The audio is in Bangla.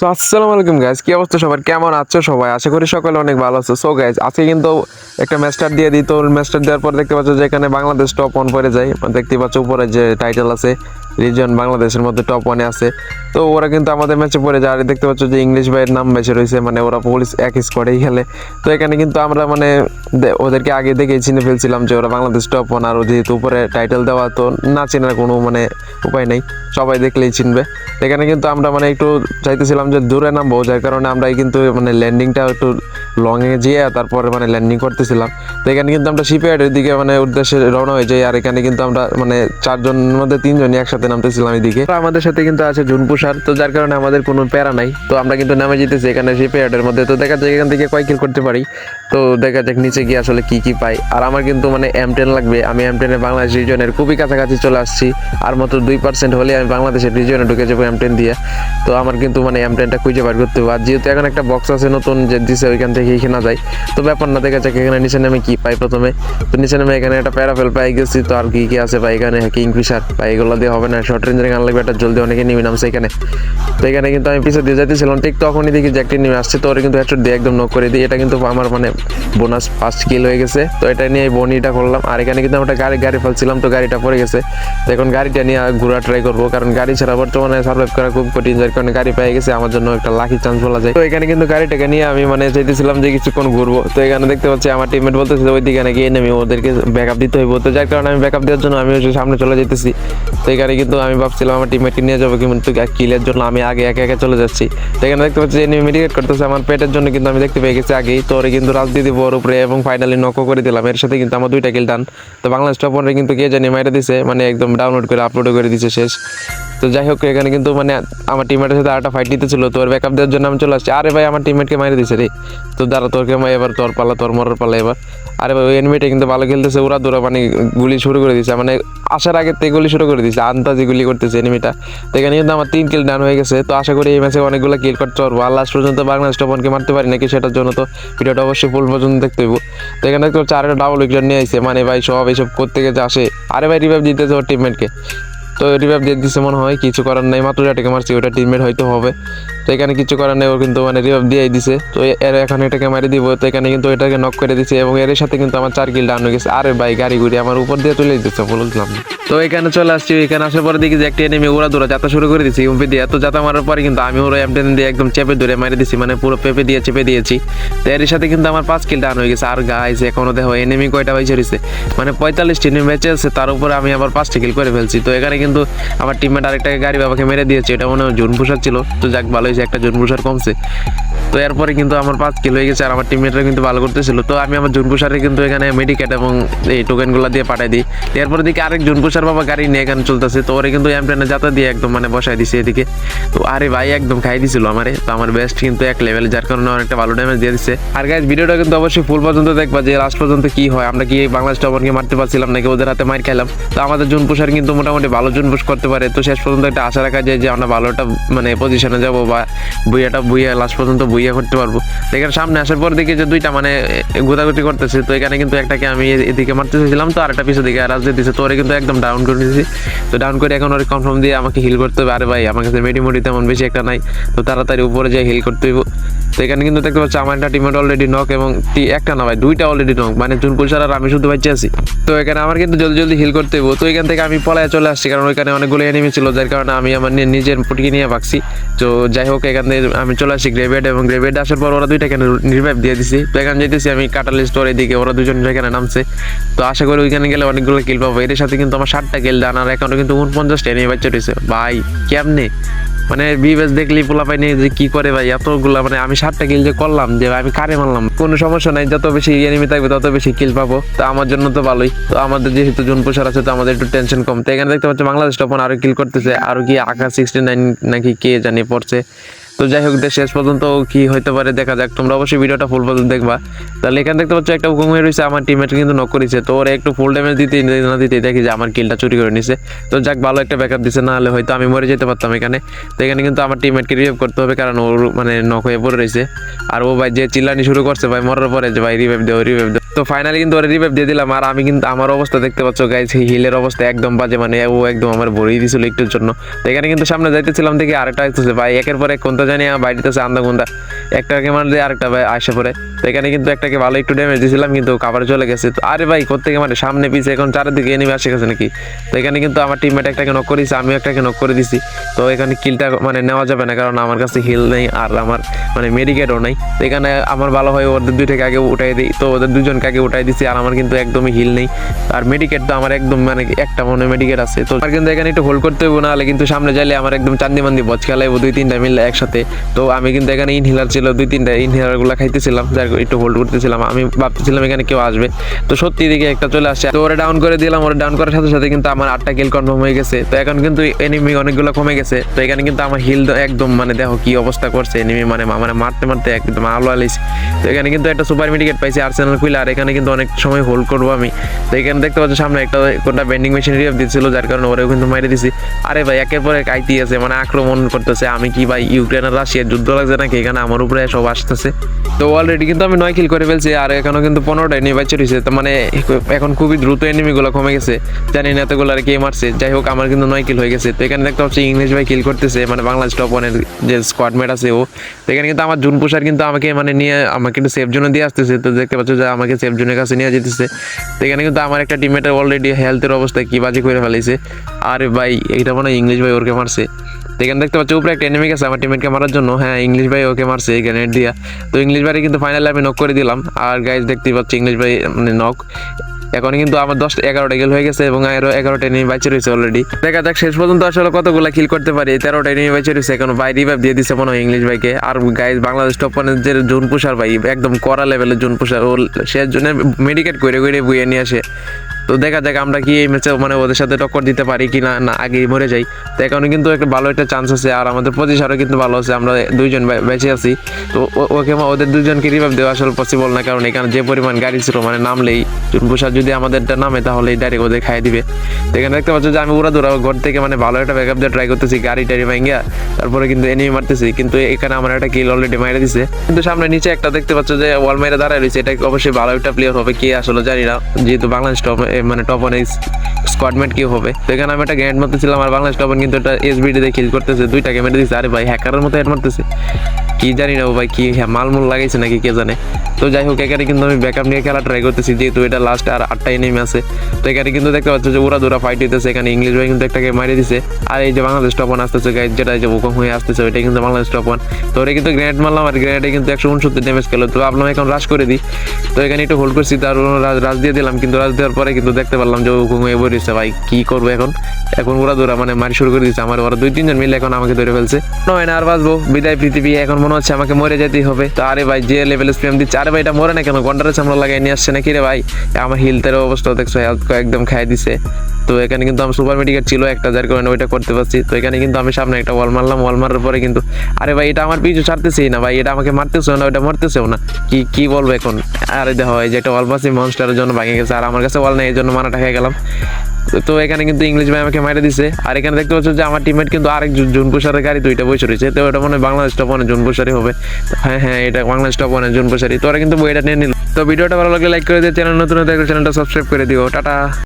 সো আসসালামু আলাইকুম গাইজ কি অবস্থা সবার? কেমন আছো সবাই? আশা করি সকলে অনেক ভালো আছো। সো গাইজ আজকে কিন্তু একটা ম্যাচটার দিয়ে দিই। তো ম্যাচটার দেওয়ার পর দেখতে পাচ্ছ যে এখানে বাংলাদেশ টপ ওয়ান পরে যায়। দেখতে পাচ্ছ উপরে যে টাইটেল আছে রিজন বাংলাদেশের মধ্যে টপ ওয়ানে আছে। তো ওরা কিন্তু আমাদের ম্যাচে পড়ে যায়। আর দেখতে পাচ্ছ যে ইংলিশ ভাইয়ের নাম বেঁচে রয়েছে মানে ওরা পুলিশ এক স্কোয়াডেই খেলে। তো এখানে কিন্তু আমরা মানে ওদেরকে আগে দেখেই চিনে ফেলছিলাম যে ওরা বাংলাদেশ টপ ওয়ান আর যেহেতু উপরে টাইটেল দেওয়া, তো না চেনার কোনো মানে উপায় নেই। সবাই দেখলেই চিনবে। এখানে কিন্তু আমরা মানে একটু চাইতেছিলাম যে দূরে নামবো, যার কারণে আমরা কিন্তু মানে ল্যান্ডিংটা একটু লংয়ে যেয়ে তারপরে মানে ল্যান্ডিং করতেছিলাম। তো এখানে কিন্তু আমরা শিপইয়ার্ডের দিকে মানে উদ্দেশ্যে রওনা হয়ে যাই, আর এখানে কিন্তু আমরা মানে চারজনের মধ্যে তিনজনই একসাথে নামতেছিলাম এদিকে। আমাদের সাথে কিন্তু আছে জুনপুষার তো যার কারণে আমাদের কোনো প্যারা নাই। তো আমরা কিন্তু নামে যেতেছি এখানে শিপইয়ার্ডের মধ্যে। তো দেখা যায় এখান থেকে কয় কিল করতে পারি। তো দেখা যাক নিচে গিয়ে আসলে কি কি পাই। আর আমার কিন্তু মানে এম টেন লাগবে। আমি এম টেনের বাংলাদেশ রিজনের খুবই কাছাকাছি চলে আসছি। আর মাত্র দুই পার্সেন্ট হলে আমি বাংলাদেশের রিজনে ঢুকে যাব এম টেন দিয়ে। তো আমার কিন্তু মানে এম টেনটা খুঁজে বার করতে হবে। আর যেহেতু এখন একটা বক্স আছে নতুন যে দিছে ওইখান থেকে কেনা যায় তো ব্যাপার না, দেখা যাক এখানে নিচে নামে কি পাই প্রথমে। তো নিচে নামে এখানে একটা প্যারাফেল পাই গেছি, তো আর কি কি আছে ভাই এখানে? কিং ফিশার বা এগুলো দিয়ে হবে না শর্ট রেঞ্জের গান লাগবে, একটা জলদি অনেকে নেমে নামছে এখানে। তো এখানে কিন্তু আমি পিছিয়ে দিয়ে যাইতেছিলাম, ঠিক তখনই দেখি যে একটি নেমে আসছে, তো ওরা কিন্তু হেডশট দিয়ে একদম নক করে দিই। এটা কিন্তু আমার মানে বোনাস ফার্স্ট কিল হয়ে গেছে। তো এটা নিয়ে বনিটা করলাম। আর এখানে কিন্তু আমরা গাড়ি গাড়ি ফেলছিলাম, তো গাড়িটা পড়ে গেছে। তো এখন গাড়িটা নিয়ে ঘোরা ট্রাই করব, কারণ গাড়ি ছাড়া বর্তমানে সার্ভাইভ করা খুব কঠিন, যার কারণে গাড়ি পেয়ে গেছে। আমার জন্য একটা লাকি চান্স বলা যায়। তো এখানে কিন্তু গাড়িটাকে নিয়ে আমি মানে চাইতেছিলাম যে কিছুক্ষণ ঘুরবো। তো এখানে দেখতে পাচ্ছি আমার টিমমেট বলতেছে ওই দিকে নাকি নেমে ওদেরকে ব্যাকআপ দিতে হইব। তো যার কারণে আমি ব্যাকআপ দেওয়ার জন্য আমি সামনে চলে যেতেছি তো এখানে কিন্তু আমি ভাবছিলাম আমার টিমমেটকে নিয়ে যাব কিন্তু কিলের জন্য আমি আগে একে একে চলে যাচ্ছি। তো এখানে দেখতে পাচ্ছি এনিমি মেডিকেট করতেছে। আমার পেটের জন্য কিন্তু আমি দেখতে পেয়ে গেছি আগেই। তো ওরে কিন্তু রাজ দিয়ে ওর উপরে এবং ফাইনালি নকও করে দিলাম। এর সাথে কিন্তু আমার দুইটা কিল ডান তো বাংলাদেশ টপ কিন্তু কে জানি মাইরে দিছে। মানে একদম ডাউনলোড করে আপলোড করে দিছে শেষ। তো যাই হোক, এখানে কিন্তু মানে আমার টিমমেটের সাথে আরেকটা ফাইট নিতেছিল, তো ওর ব্যাকআপ দেওয়ার জন্য আমি চলে আসছি। আরে ভাই, আমার টিমমেটকে মাইরে দিছে রে। তো দাঁড়া, তোরকে মা এবার, তোর পালা, তোর মরার পালা এবার। আরে ভাই, ওই এনিমিটা কিন্তু ভালো খেলতেছে ওরা দূরা মানে গুলি শুরু করে দিছে। মানে আসার আগে থেকে গুলি শুরু করে দিছে আন্তাজি গুলি করতেছে এনিমিটা তো এখানে কিন্তু আমার তিন কিল ডান হয়ে গেছে। তো আশা করি এই ম্যাচে অনেকগুলো কিল করতে পারব আর লাস্ট পর্যন্ত বাংলাদেশ টপনকে মারতে পারি নাকি সেটার জন্য তো ভিডিওটা অবশ্যই ফুল পর্যন্ত দেখতে হইব। তো এখানে পাচ্ছি, আরেকটা ডাবল উইকেট নিয়ে আইছে। মানে ভাই, সব এইসব করতে গেছে আসে। আরে ভাই রিভাইভ দিতেছে ওর টিমমেটকে তো রিভাইভ দিয়ে দিচ্ছে মনে হয়, কিছু করার নেই, মাত্র যেটাকে মারছি ওটা টিমমেট হয়তো হবে। এখানে কিছু করার নেই ও কিন্তু মানে রিভাইভ দিয়েই দিছে। তো এর এখন এটাকে মারি দিব, তো এখানে কিন্তু এটাকে নক করে দিছে এবং এর সাথে কিন্তু আমার চার কিল ডাউন হয়ে গেছে। আরে ভাই, গাড়ি গুড়ি আমার উপর দিয়ে চলে দিচ্ছে বললাম না। তো এখানে চলে আসছি, এখানে আসার পরে দেখি যে একটা এনিমি ওরা দৌড়া যাত্রা শুরু করে দিছি ইউপি দিয়ে। তো যাতা মারার পরে কিন্তু আমি ওরা এমটেন দিয়ে একদম চেপে ধরে মারি দিছি মানে পুরো পেপে দিয়ে চেপে দিয়েছি। তো এর সাথে কিন্তু আমার পাঁচ কিল ডাউন হয়ে গেছে। আর গাইস এখনও দেখো এনিমি কয়টা বাইছে রয়েছে? মানে পঁয়তাল্লিশটি এনিমি বেঁচে আছে, তার উপরে আমি আবার পাঁচটি কিল করে ফেলছি। তো এখানে কিন্তু আমার টিমমেট আরেকটা গাড়ি বাবাকে মেরে দিয়েছে, এটা মনে হয় জুন পুষার ছিল। তো যাক ভালো হয়েছে একটা জুন পুষার কমছে। তো এরপরে কিন্তু আমার পাঁচ কিল হয়ে গেছে আর আমার টিমমেটরা কিন্তু ভালো করতেছিল। তো আমি আমার জুনপুষারে কিন্তু এখানে মেডিকেট এবং এই টোকেনগুলো দিয়ে পাঠাই দিই। এরপরে দিকে আরেক জুনপুষার বাবা গাড়ি নিয়ে এখানে চলতেছে। তো ওরে কিন্তু এমপ্লেনে যাতা দিয়ে একদম মানে বসাই দিছে এদিকে। তো আরে ভাই, একদম খাই দিছিল আমারে। তো আমার বেস্ট কিন্তু এক লেভেল যার কারণে অনেকটা ভালো ড্যামেজ দিয়ে দিচ্ছে আর গাইজ ভিডিওটা কিন্তু অবশ্যই ফুল পর্যন্ত দেখবা যে লাস্ট পর্যন্ত কি হয়। আমরা কি বাংলাদেশ টপনকে মারতে পারছিলাম নাকি ওদের হাতে মার খেলাম তো আমাদের জুনপুষার কিন্তু মোটামুটি ভালো জুন জুনপুষ করতে পারে। তো শেষ পর্যন্ত একটা আশা রাখা যায় যে আমরা ভালো একটা মানে পজিশনে যাব বা বুইয়াটা বুইয়া লাস্ট পর্যন্ত বুইয়া করতে পারব। এখানে সামনে আসার পর দেখি যে দুইটা মানে গোদাগুতি করতেছে, তো এখানে কিন্তু একটাকে আমি এদিকে মারতে চাইছিলাম তো আরেকটা পিছনে দিকে রাজ দিয়ে দিছে, তো ওরে কিন্তু একদম ডাউন করে দিয়েছি তো ডাউন করে এখন ওরে কনফার্ম দিয়ে আমাকে হিল করতে হবে। আরে ভাই, আমার কাছে মেডিমোটি তেমন বেশি একটা নাই, তো তাড়াতাড়ি উপরে যেয়ে হিল করতে হইব। তো এখানে কিন্তু দেখতে পাচ্ছি, আমার একটা টিমের অলরেডি নক এবং একটা না ভাই, দুইটা অলরেডি নক মানে জুন পুলসার আর আমি শুধু বাচ্চা আছি। তো এখানে আমার কিন্তু জলদি জলদি হিল করতে হইব। তো এখান থেকে আমি পলায় চলে আসছি, কারণ ওইখানে অনেকগুলো এনিমি ছিল, যার কারণে আমি আমার নিজের পুটিকে নিয়ে ভাগছি। তো যাই হোক এখান থেকে আমি চলে আসি গ্রেভেড এবং গ্রেভেড আসার পর ওরা দুইটা এখানে রিভাইভ দিয়ে দিছি। তো এখানে যেতেছি আমি কাটালি স্টোর এদিকে, ওরা দুজন এখানে নামছে। তো আশা করি ওইখানে গেলে অনেকগুলো কিল পাবো। এর সাথে কিন্তু আমার ষাটটা কিল ডান আর এখানে কিন্তু উনপঞ্চাশটা এনে বাচ্চা রয়েছে। ভাই, কেমনে? মানে বিবেচ দেখলি পোলা পাইনি যে কি করে ভাই, এতগুলা মানে আমি সাতটা কিল যে করলাম, যে আমি কারে মারলাম? কোনো সমস্যা নাই, যত বেশি এনিমি থাকবে তত বেশি কিল পাবো। তো আমার জন্য তো ভালোই। তো আমাদের যেহেতু জুন প্রসার আছে, তো আমাদের একটু টেনশন কম। তো এখানে দেখতে পাচ্ছি বাংলাদেশ তখন আরও কিল করতেছে। আরও কি আকাশ সিক্সটি নাইন নাকি কে জানি পড়ছে। তো যাই হোক শেষ পর্যন্ত কি হইতে পারে দেখা যাক। তোমরা অবশ্যই ভিডিওটা ফুল পর্যন্ত দেখবা। তাহলে এখানে দেখতে পাচ্ছ একটা হুকুম হয়ে রয়েছে আমার টিমমেট কিন্তু নক করেছে। তো ওরা একটু ফুল ড্যামেজ দিতে না দিতে দেখি যে আমার কিলটা চুরি করে নিছে। তো যাক, ভালো একটা ব্যাকআপ দিছে, না হলে হয়তো আমি মরে যেতে পারতাম এখানে। তো এখানে কিন্তু আমার টিমমেটকে রিভাইভ করতে হবে, কারণ ওর মানে নক হয়ে পড়ে রয়েছে আর ও ভাই যে চিল্লানি শুরু করছে, ভাই মরার পরে যে ভাই রিভাইভ দেও রিভাইভ তো ফাইনালি কিন্তু ওরা রিভাইভ দিয়ে দিলাম। আর আমি কিন্তু, আমার অবস্থা দেখতে পাচ্ছ গাইজ হিলের অবস্থা একদম বাজে মানে ও একদম আমার ভরিয়ে দিয়েছিল একটুর জন্য। তো এখানে কিন্তু সামনে যাইতেছিলাম দেখি আরেকটা আসতেছে ভাই, একের পরে কোনটা জানি আমার বাড়িতেছে আন্দা গুন্দা। একটাকে মার দিয়ে আরেকটা ভাই আসে পরে তো এখানে কিন্তু একটাকে ভালো একটু ড্যামেজ দিয়েছিলাম কিন্তু কাবার চলে গেছে। তো আরে ভাই কোথেকে মানে সামনে, পিছে, এখন চারিদিকে এনিমে আসে গেছে নাকি? তো এখানে কিন্তু আমার টিমমেট একটাকে নক করেছে, আমিও একটাকে নক করে দিছি। তো এখানে কিলটা মানে নেওয়া যাবে না, কারণ আমার কাছে হিল নেই, আর আমার মানে মেডিকেটও নেই। তো এখানে আমার ভালো হয়, ওদের দুইটাকে আগে উঠাই দিই। তো ওদের দুজনকে আগে উঠাই দিছি, আর আমার কিন্তু একদমই হিল নেই। আর মেডিকেট তো আমার একদম মানে একটা মনে মেডিকেট আছে। তো আমার কিন্তু এখানে একটু হোল্ড করতে হবে নাহলে কিন্তু সামনে যাইলে আমার একদম চান্দি মান্দি বচ খেলাইবো, দুই তিনটা মিললে একসাথে। তো আমি কিন্তু এখানে ইনহেলার ছিল, দুই তিনটা ইনহেলারগুলো খাইতেছিলাম, যার একটু হোল্ড করতেছিলাম। আমি ভাবতেছিলাম এখানে কেউ আসবে। তো সত্যি দিকে একটা চলে আসছে। তো ওরা ডাউন করে দিলাম, ওরা ডাউন করার সাথে সাথে কিন্তু আমার আটটা কিল কনফার্ম হয়ে গেছে। তো এখন কিন্তু এনিমি অনেকগুলো কমে গেছে। তো এখানে কিন্তু আমার হিল একদম মানে দেখো কি অবস্থা করছে। এনিমি মানে মানে মারতে মারতে একদম আলো আলিস তো এখানে কিন্তু একটা সুপার মেডিকেট পাইছি আর্সেনাল আর এখানে কিন্তু অনেক সময় হোল্ড করব আমি। তো এখানে দেখতে পাচ্ছি সামনে একটা কোনটা বেন্ডিং মেশিন রিভ দিচ্ছিল, যার কারণে ওরাও কিন্তু মাইরে দিছি। আরে ভাই, একের পর এক আইতি আছে মানে আক্রমণ করতেছে। আমি কি ভাই ইউক্রেন আর রাশিয়ার যুদ্ধ লাগছে নাকি? এখানে আমার উপরে সব আসতেছে। তো অলরেডি কিন্তু আমি নয় কিল করে ফেলছি, আর এখনও কিন্তু পনেরোটা এনিমি বাচ্চা রয়েছে। তো মানে এখন খুবই দ্রুত এনিমিগুলো কমে গেছে। জানি না এতগুলো আর কে মারছে। যাই হোক, আমার কিন্তু নয় কিল হয়ে গেছে। তো এখানে দেখতে পাচ্ছি ইংলিশ ভাই কিল করতেছে মানে বাংলাদেশ টপ ওয়ানের যে স্কোয়াড মেট আছে ও। তো এখানে কিন্তু আমার জুন পোষার কিন্তু আমাকে মানে নিয়ে, আমাকে কিন্তু সেফ জোনে দিয়ে আসতেছে। তো দেখতে পাচ্ছ যে আমাকে সেফ জোনের কাছে নিয়ে যেতেছে। তো এখানে কিন্তু আমার একটা টিমমেটের অলরেডি হেলথের অবস্থা কি বাজে করে ফেলেছে আরে ভাই এটা মনে হয় ইংলিশ ভাই ওরকে মারছে। তো এখানে দেখতে পাচ্ছি, উপরে একটা এনিমি গেছে আমার টিমেটকে মারার জন্য। হ্যাঁ ইংলিশ ভাই ওকে মারছে এই গ্রেনেড দিয়া। তো ইংলিশ ভাই কিন্তু ফাইনালি আমি নক করে দিলাম। আর গাইজ দেখতেই পাচ্ছি, ইংলিশ ভাই মানে নক এখন কিন্তু আমার দশটা এগারোটা গেল হয়ে গেছে এবং আরও এগারোটা নিয়ে বাইচে রয়েছে অলরেডি দেখা যাক, শেষ পর্যন্ত আসলে কতগুলো কিল করতে পারি। তেরোটা নিয়ে বাইচে রয়েছে, এখন ভাই রিভাইভ দিয়ে দিছে মনে হয় ইংলিশ ভাইকে। আর গাইজ বাংলাদেশ টপ যে জুন পুষার ভাই, একদম কড়া লেভেলের জুন পুষার, ও সে জন্য মেডিকেট করে করে বুয়ে নিয়ে আসে। তো দেখা যাক আমরা কি এই ম্যাচে মানে ওদের সাথে টক্কর দিতে পারি কি না না, আগেই মরে যাই। তো এখন কিন্তু একটা ভালো একটা চান্স আছে আর আমাদের পজিশনও কিন্তু ভালো আছে, আমরা দুইজন বেঁচে আছি। তো ওকে ওদের দুজনকে রিভাইভ দেওয়া আসলে পসিবল না, কারণ এখানে যে পরিমাণ গাড়ি ছিল মানে নামলেই জুনপুষার যদি আমাদেরটা নামে তাহলে ডাইরেক্ট ওদের খাই দিবে। তো এখানে দেখতে পাচ্ছ যে আমি উড়া দৌড়া ঘর থেকে মানে ভালো একটা ব্যাকআপ দিয়ে ট্রাই করতেছি, গাড়ি টাড়ি ভাঙ্গিয়া, তারপরে কিন্তু এনিমি মারতেছি। কিন্তু এখানে আমার একটা কিল অলরেডি মাইরে দিছে। কিন্তু সামনে নিচে একটা দেখতে পাচ্ছ যে ওয়াল মেরে দাঁড়ায় রয়েছে, এটা অবশ্যই ভালো একটা প্লেয়ার হবে কে আসলে জানি না। যেহেতু বাংলাদেশ টপ মানে টপ অনেক স্কোয়াডমেট কি হবে? তো এখানে আমি একটা গ্যান্ড মারতেছিলাম আর বাংলাদেশ টপ কিন্তু একটা এসবিডি দিয়ে কিল করতেছে দুইটাকে মেরে দিচ্ছে আরে ভাই হ্যাকারের মতো হেড মারতেছে। কি জানি না ও ভাই কি হ্যাঁ মালমুল লাগাইছে নাকি কে জানে। তো যাই হোক এখানে কিন্তু আমি ব্যাকআপ নিয়ে খেলা ট্রাই করতেছি যেহেতু এটা লাস্ট আর আটটা এনিমি আছে। তো এখানে কিন্তু দেখতে পাচ্ছ যে ওরা দুরা ফাইট হইতেছে এখানে ইংলিশ ভাই কিন্তু একটাকে মারিয়ে দিছে। আর এই যে বাংলাদেশ টপ ওয়ান আসতেছে guys, যেটা যে ভূকম্প হয়ে আসতেছে ওইটা কিন্তু বাংলাদেশ টপ ওয়ান তো ওরা কিন্তু গ্রেনেড মারলাম আর গ্রেনেডে কিন্তু একশো উনসত্তর ড্যামেজ খেলো। তো ভাবলাম এখন রাশ করে দিই। তো এখানে একটু হোল্ড করছি তার রাজ দিয়ে দিলাম কিন্তু রাজ দেওয়ার পরে কিন্তু দেখতে পারলাম যে হুকুম হয়ে বলেছে ভাই, কি করব এখন? এখন ওরা দৌড়া মানে মারি শুরু করে দিচ্ছে আমার ওরা দুই, তিনজন মিলে এখন আমাকে ধরে ফেলছে। নয় না, আর বাঁচবো। বিদায় পৃথিবী, এখন মনে হচ্ছে আমাকে মরে যেতেই হবে। তো আরে ভাই, যে লেভেলে স্প্রেম দিচ্ছে, আরে ভাই, এটা মরে না কেন? গন্ডারের চামড়া লাগাই নিয়ে আসছে নাকি রে ভাই? আমার হিলতের অবস্থা দেখছ হেলথ একদম খাই দিছে। তো এখানে কিন্তু আমার সুপার মেডিকেট ছিল, একটা যার কারণে ওইটা করতে পারছি। তো এখানে কিন্তু আমি সামনে একটা ওয়াল মারলাম, ওয়াল মারার পরে কিন্তু, আরে ভাই, এটা আমার পিছু ছাড়তেছেই না ভাই, এটা আমাকে মারতেছেও না ওটা মরতেছেও না। কি কি বলব এখন? আরে দেখো, এই যে একটা ওয়াল মারছি মনস্টারের জন্য ভাঙে গেছে, আর আমার কাছে ওয়াল নেই, এই জন্য মারাটা খেয়ে গেলাম। তো- এখানে কিন্তু ইংলিশ ভাই আমাকে মাইরে দিছে, আর এখানে দেখতে পাচ্ছ যে আমার টিমমেট কিন্তু আরেক জুন- জুন পুষারের গাড়ি দুইটা বসে রয়েছে, তো ওটা মনে হয় বাংলাদেশ টপ জুন পুষারি হবে। হ্যাঁ হ্যাঁ এটা বাংলাদেশ টপ জুন পুষারি তো ওরা কিন্তু বইটা নিয়ে নিল। তো ভিডিওটা ভালো লাগলে লাইক করে দিও চ্যানেল নতুন হতে চ্যানেলটা সাবস্ক্রাইব করে দিও। টাটা।